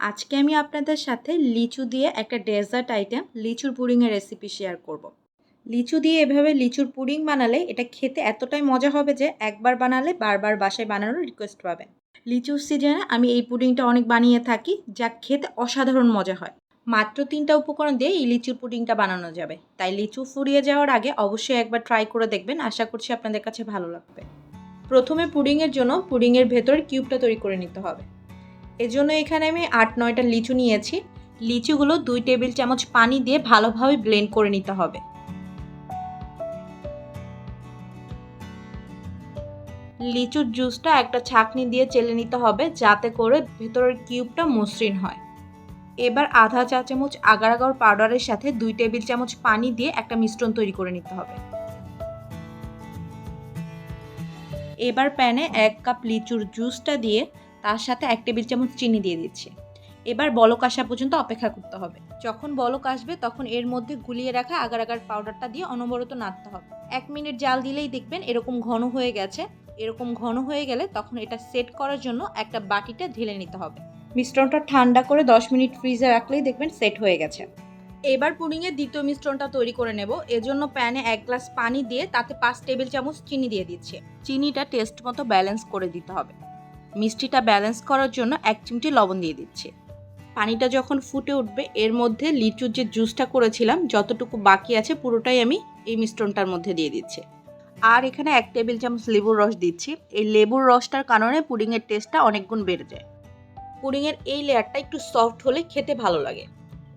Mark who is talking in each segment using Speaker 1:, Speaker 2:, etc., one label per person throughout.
Speaker 1: আজকে আমি আপনাদের সাথে লিচু দিয়ে একটা ডেজার্ট আইটেম লিচুর পুডিংয়ের রেসিপি শেয়ার করব। লিচু দিয়ে এভাবে লিচুর পুডিং বানালে এটা খেতে এতটাই মজা হবে যে একবার বানালে বারবার বাসায় বানানোর রিকোয়েস্ট পাবেন। লিচুর সিজনে আমি এই পুডিংটা অনেক বানিয়ে থাকি, যা খেতে অসাধারণ মজা হয়। মাত্র তিনটা উপকরণ দিয়ে এই লিচুর পুডিংটা বানানো যাবে। তাই লিচু ফুরিয়ে যাওয়ার আগে অবশ্যই একবার ট্রাই করে দেখবেন, আশা করছি আপনাদের কাছে ভালো লাগবে। প্রথমে পুডিংয়ের জন্য পুডিংয়ের ভেতর কিউবটা তৈরি করে নিতে হবে। এজন্য এখানে আমি আট, নয়টা লিচু নিয়েছি। লিচুগুলো দুই টেবিল চামচ পানি দিয়ে ভালোভাবে ব্লেন্ড করে নিতে হবে। লিচুর জুসটা একটা ছাকনি দিয়ে চেলে নিতে হবে যাতে করে ভেতরের কিউবটা মসৃণ হয়। এবার আধা চা চামচ আগার পাউডারের সাথে দুই টেবিল চামচ পানি দিয়ে একটা মিশ্রণ তৈরি করে নিতে হবে। এবার প্যানে এক কাপ লিচুর জুসটা দিয়ে তার সাথে এক টেবিল চামচ চিনি দিয়ে দিচ্ছি। এবার বলক আসা পর্যন্ত অপেক্ষা করতে হবে। যখন বলক আসবে, তখন এর মধ্যে গুলিয়ে রাখা আগার আগার পাউডারটা দিয়ে অনবরত নাড়তে হবে। এক মিনিট জাল দিলেই দেখবেন এরকম ঘন হয়ে গেছে। এরকম ঘন হয়ে গেলে তখন এটা সেট করার জন্য একটা বাটিটা ঢেলে নিতে হবে। মিশ্রণটা ঠান্ডা করে দশ মিনিট ফ্রিজে রাখলেই দেখবেন সেট হয়ে গেছে। এবার পুডিংয়ের দ্বিতীয় মিশ্রণটা তৈরি করে নেব। এজন্য প্যানে এক গ্লাস পানি দিয়ে তাতে পাঁচ টেবিল চামচ চিনি দিয়ে দিচ্ছে। চিনিটা টেস্ট মতো ব্যালেন্স করে দিতে হবে। মিষ্টিটা ব্যালেন্স করার জন্য এক চিমটি লবণ দিয়ে দিচ্ছি। পানিটা যখন ফুটে উঠবে, এর মধ্যে লিচুর যে জুসটা করেছিলাম, যতটুকু বাকি আছে পুরোটাই আমি এই মিশ্রণটার মধ্যে দিয়ে দিচ্ছি। আর এখানে এক টেবিল চামচ লেবুর রস দিচ্ছি। এই লেবুর রসটার কারণে পুডিংয়ের টেস্টটা অনেক গুণ বেড়ে যায়। পুডিংয়ের এই লেয়ারটা একটু সফট হলে খেতে ভালো লাগে।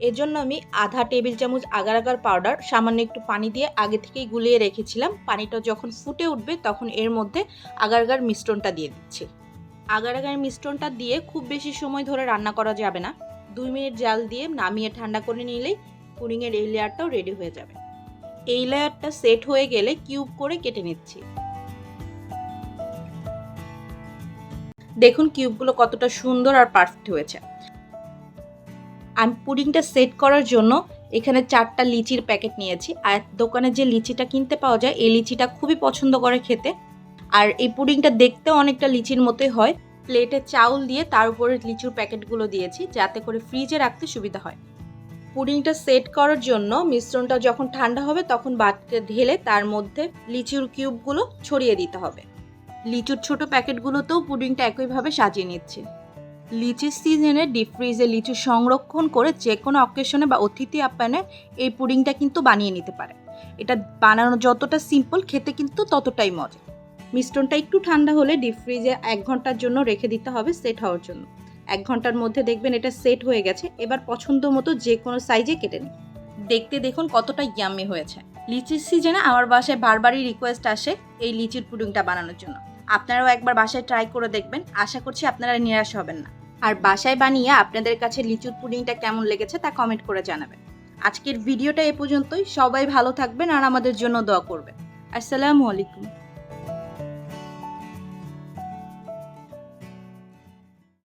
Speaker 1: এজন্য আমি আধা টেবিল চামচ আগার আগার পাউডার সামান্য একটু পানি দিয়ে আগে থেকেই গুলিয়ে রেখেছিলাম। পানিটা যখন ফুটে উঠবে, তখন এর মধ্যে আগার আগার মিশ্রণটা দিয়ে দিচ্ছি। আগার আগার মিশ্রণটা দিয়ে খুব বেশি সময় ধরে রান্না করা যাবে না। দুই মিনিট জাল দিয়ে নামিয়ে ঠান্ডা করে নিলেই পুডিংয়ের এই লেয়ারটাও রেডি হয়ে যাবে। এই লেয়ারটা সেট হয়ে গেলে কিউব করে কেটে নিচ্ছি। দেখুন কিউবগুলো কতটা সুন্দর আর পারফেক্ট হয়েছে। আমি পুডিংটা সেট করার জন্য এখানে চারটা লিচির প্যাকেট নিয়েছি। আর দোকানে যে লিচিটা কিনতে পাওয়া যায়, এই লিচিটা খুবই পছন্দ করে খেতে। আর এই পুডিংটা দেখতেও অনেকটা লিচির মতোই হয়। প্লেটে চাউল দিয়ে তার উপরে লিচুর প্যাকেটগুলো দিয়েছি, যাতে করে ফ্রিজে রাখতে সুবিধা হয়। পুডিংটা সেট করার জন্য মিশ্রণটা যখন ঠান্ডা হবে, তখন বাটিতে ঢেলে তার মধ্যে লিচুর কিউবগুলো ছড়িয়ে দিতে হবে। লিচুর ছোট প্যাকেটগুলোতেও পুডিংটা একইভাবে সাজিয়ে নিচ্ছে। লিচির সিজনে ডিপ ফ্রিজে লিচু সংরক্ষণ করে যে কোনো অকেশনে বা অতিথি আপ্যায়নে এই পুডিংটা কিন্তু বানিয়ে নিতে পারে। এটা বানানো যতটা সিম্পল খেতে কিন্তু ততটাই মজা মিশ্রণটা একটু ঠান্ডা হলে ডিপ ফ্রিজে এক ঘণ্টার জন্য রেখে দিতে হবে সেট হওয়ার জন্য। এক ঘণ্টার মধ্যে দেখবেন এটা সেট হয়ে গেছে, এবার পছন্দ মতো যে কোনো সাইজে কেটে নিন। দেখতে দেখুন কতটা ইয়াম্মি হয়েছে। লিচির সিজনে আমার বাসায় বারবারই রিকোয়েস্ট আসে এই লিচির পুডিংটা বানানোর জন্য। আপনারাও একবার বাসায় ট্রাই করে দেখবেন, আশা করছি আপনারা নিরাশ হবেন না। আর বাসায় বানিয়ে আপনাদের কাছে লিচুর পুডিংটা কেমন লেগেছে তা কমেন্ট করে জানাবেন। আজকের ভিডিওটা এ পর্যন্তই। সবাই ভালো থাকবেন আর আমাদের জন্য দোয়া করবেন। আসসালামু আলাইকুম।